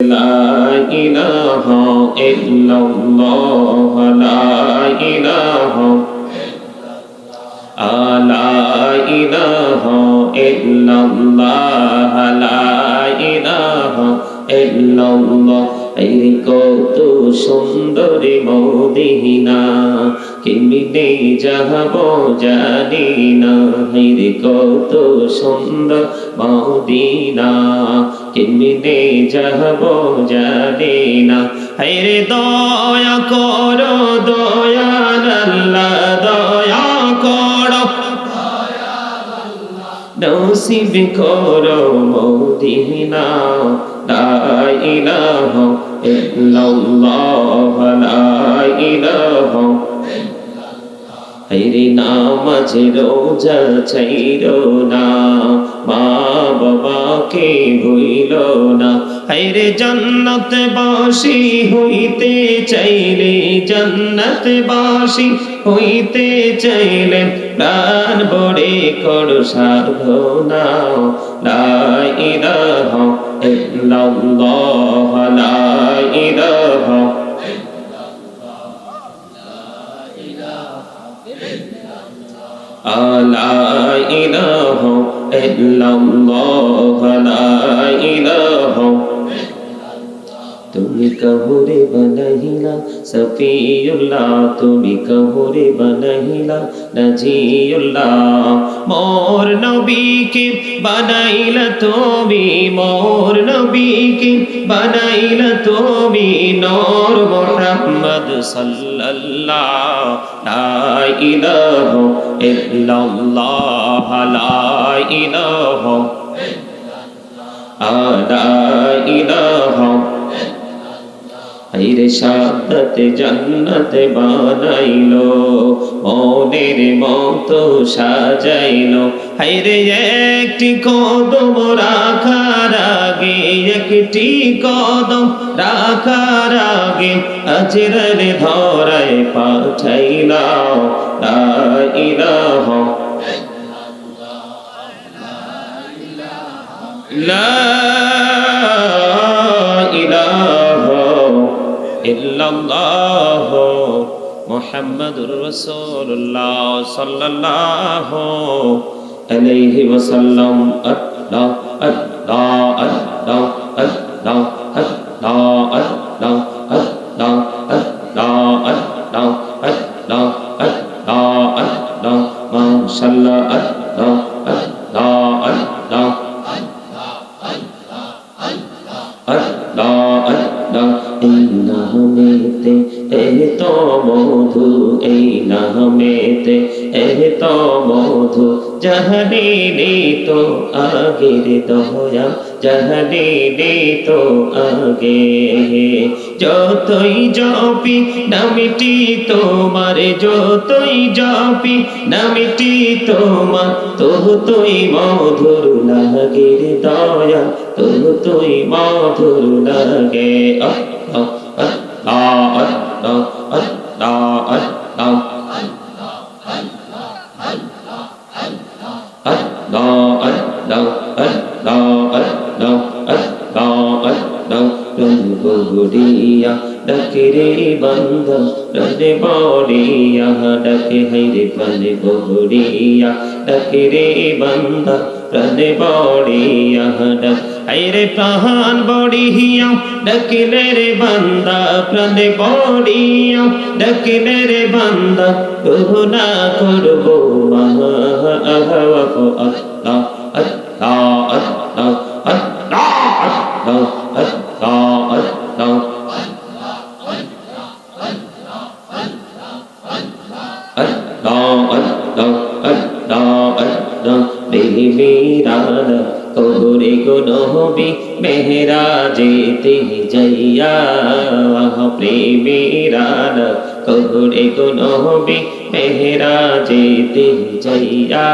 لا إله إلا الله لا إله لا إله إلا الله لا إله إلا الله এই কত সুন্দরী মদিনা কেমিনে যাহব জানি না হেরে কত সুন্দর মদিনা কেমিনে যাহব জানি না। হেরে দয়া করো দয়াল আল্লাহ, দয়া করো। নসিব করো মদিনা, লা ইল্লাল্লাহ, লা হাইরে নামাজ রোজা ছাইর না, মা বাবাকে ভুইল না। হাইরে জান্নাত বাসি হইতে চাইলে জান্নাত বাসি হইতে চাইলে প্রাণ বড়ে কর সাধনা। লা ইলাহা ইল্লাল্লাহ, লা لا إله إلا الله لا إله তুমি কহুরে বনহিলা সফিউল্লাহ তুমি কহুরে বনহিলা নজিউল্লাহ মোর নবীকে বানাইলা তুমি মোর নবীকে বানাইলা তুমি নূর মুহাম্মদ সাল্লাল্লাহ লা ইলাহা ইল্লাল্লাহ লা ইলাহা লা হাইরে সাদতে জান্নাতে বানাইলো মনের মতো সাজাইলো। হাইরে একটি কদম রাখার আগে, একটি কদম রাখার আগে আজরের ধরায় পাঠাইলাও লা ইলাহা লা ইলাহা সাল্লাল্লাহু আলাইহি ওয়াসাল্লাম আল্লাহ আল্লাহ আল্লাহ আল্লাহ আল্লাহ আল্লাহ আল্লাহ আল্লাহ আল্লাহ আল্লাহ আল্লাহ আল্লাহ মান সাল্লা আল্লাহ আল্লাহ আল্লাহ আল্লাহ আল্লাহ এই নামেতে এহ তো মধু, এই নামেতে এহ তো মধু জাহানি তো আগের দয়া জাহানি নে তো আগে যতই জপি নামিটি তোমার যতই জপি নামিটি তোমার তবু তুই মধুর লাগে দয়া তবু তুই মধুর লাগে আহ আহ আহ আহ রে বান্ধব রনে বড়িয়া ডাকে হাইরে প্রাণে বড়িয়া ডাকে রে বান্ধব প্রাণে বড়িয়া ডাক হাইরে প্রাণ বড়িয়া ডাকিলে রে বান্দা প্রাণে বড়িয়া ডাকিলে রে বান্দা কবু না করব আহওয়াফ আল্লাহ আল্লাহ আল্লাহ তোরে গুণবি মেহরা যেতে যাইয়া প্রেমেরান তোরে গুণবি মেহরা যেতে যাইয়া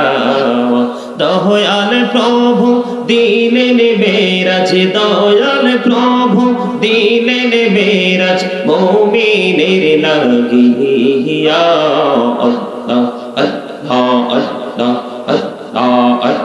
দয়াল প্রভু দিলেন বেরাজ দয়াল প্রভু দিলেন বেরাজ মৌমিনের লাগিয়া আল্লাহ আল্লাহ আল্লাহ আল্লাহ আল্লাহ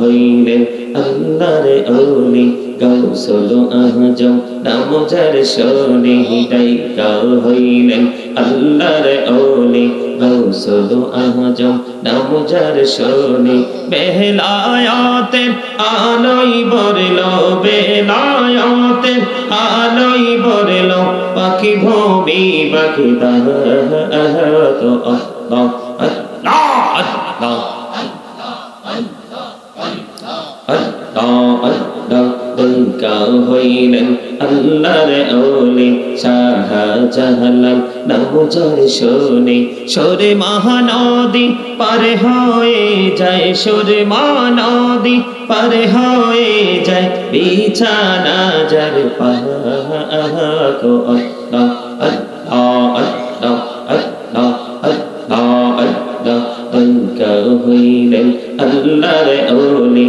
হইলেন আল্লাহ রে অলি কৌশল আহজ নামজার সরিহিটাই কাল হইলেন আল্লাহর ওলি কৌশল আহজ নামজার সরি বেহলায়তেন আলোই বরল বেলায়তেন আলোই বরল পাখি ভূমি পাখি তাহ তো আহ আহ আহ আহ আহ আল্লাহ হইলেন আল্লাহর ওলি শাহজাহালাল নামজার শোনে সরে মহানদী পারে হয়ে যায় সরে মহানদী পারে হয়ে যায় বিছানা যার পাহা গো আল্লাহ আল্লাহ আল্লাহ আল্লাহ আল্লাহ হইলেন আল্লাহর ওলি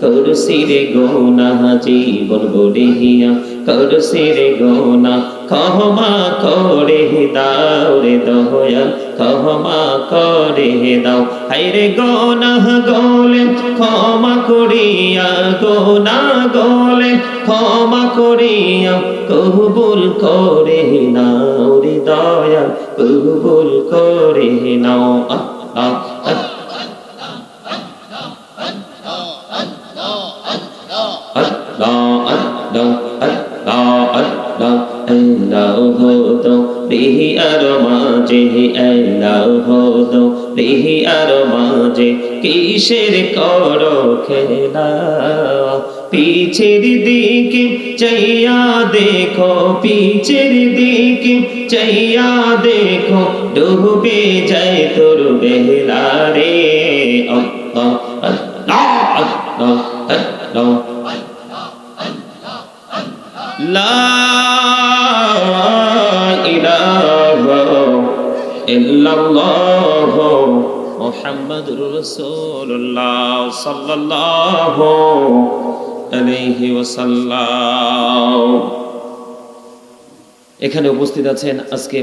তোর সিরে গোনা, জীবন গড়িয়া তোর সিরে গোনা ক্ষমা করে দাও রে দয়াল ক্ষমা করে দাও। হাইরে গোনা গোলে, ক্ষমা করিয়া, গোনা গোলে, ক্ষমা করিয়া, কবুল করে নাও রে দয়াল, কবুল করে নাও। আল্লাহ হতো আর মাঝে আল্লাহ হতো। রিহি আর মাঝে কিসের কর খেলা? পিছের দিকে চাইয়া দেখো, পিছের দিকে চাইয়া দেখো, ডুবে যায় তোর বেলা রে। আল্লাহ আল্লাহ আল্লাহ আল্লাহ لا ইল্লাল্লাহ মুহাম্মাদুর রাসূলুল্লাহ সাল্লাল্লাহু আলাইহি এখানে উপস্থিত আছেন আজকে